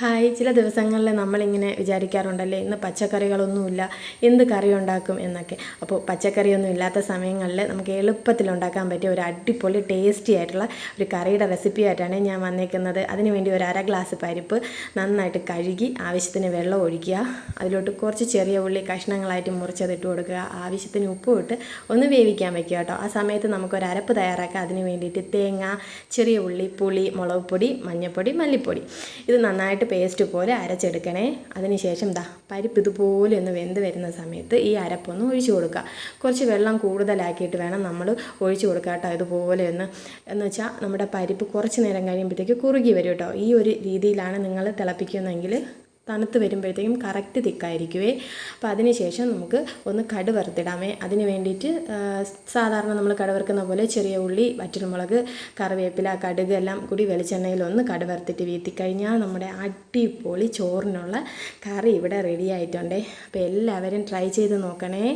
Hi. ചില ദിവസങ്ങളിൽ നമ്മളിങ്ങനെ വിചാരിക്കാറുണ്ടല്ലേ ഇന്ന് പച്ചക്കറികളൊന്നുമില്ല എന്ത് കറി ഉണ്ടാക്കും എന്നൊക്കെ. അപ്പോൾ പച്ചക്കറിയൊന്നും ഇല്ലാത്ത സമയങ്ങളിൽ നമുക്ക് എളുപ്പത്തിൽ ഉണ്ടാക്കാൻ പറ്റിയ ഒരു അടിപൊളി ടേസ്റ്റി ആയിട്ടുള്ള ഒരു കറിയുടെ റെസിപ്പി ആയിട്ടാണ് ഞാൻ വന്നേക്കുന്നത്. അതിനുവേണ്ടി ഒരു അര ഗ്ലാസ് പരിപ്പ് നന്നായിട്ട് കഴുകി ആവശ്യത്തിന് വെള്ളം ഒഴിക്കുക. അതിലോട്ട് കുറച്ച് ചെറിയ ഉള്ളി കഷ്ണങ്ങളായിട്ട് മുറിച്ചത് ഇട്ട് കൊടുക്കുക. ആവശ്യത്തിന് ഉപ്പും ഇട്ട് ഒന്ന് വേവിക്കാൻ വയ്ക്കുക കേട്ടോ. ആ സമയത്ത് നമുക്കൊരു അരപ്പ് തയ്യാറാക്കുക അതിന് വേണ്ടിയിട്ട് തേങ്ങ ചെറിയ ഉള്ളി പുളി മുളക് പൊടി മഞ്ഞൾപ്പൊടി മല്ലിപ്പൊടി. ഇത് നന്നായിട്ട് പേസ്റ്റ് പോലെ അരച്ചെടുക്കണേ. അതിനുശേഷം ദാ പരിപ്പ് ഇതുപോലെ ഒന്ന് വെന്ത് വരുന്ന സമയത്ത് ഈ അരപ്പൊന്ന് ഒഴിച്ചു കൊടുക്കുക. കുറച്ച് വെള്ളം കൂടുതലാക്കിയിട്ട് വേണം നമ്മൾ ഒഴിച്ചു കൊടുക്കുക കേട്ടോ. ഇതുപോലെ ഒന്ന് എന്ന് വെച്ചാൽ നമ്മുടെ പരിപ്പ് കുറച്ച് നേരം കഴിയുമ്പോഴത്തേക്ക് കുറുകി വരും കേട്ടോ. ഈ ഒരു രീതിയിലാണ് നിങ്ങൾ തിളപ്പിക്കുന്നതെങ്കിൽ തണുത്ത് വരുമ്പോഴത്തേക്കും കറക്റ്റ് തിക്കായിരിക്കുവേ. അപ്പോൾ അതിന് ശേഷം നമുക്ക് ഒന്ന് കടുവറുത്തിടാമേ. അതിന് വേണ്ടിയിട്ട് സാധാരണ നമ്മൾ കടുവറുക്കുന്ന പോലെ ചെറിയ ഉള്ളി വറ്റൽമുളക് കറിവേപ്പില കടുക് എല്ലാം കൂടി വെളിച്ചെണ്ണയിൽ ഒന്ന് കടുവറുത്തിട്ട് വീത്തിക്കഴിഞ്ഞാൽ നമ്മുടെ അടിപൊളി ചോറിനുള്ള കറി ഇവിടെ റെഡി ആയിട്ടുണ്ടേ. അപ്പോൾ എല്ലാവരും ട്രൈ ചെയ്ത് നോക്കണേ.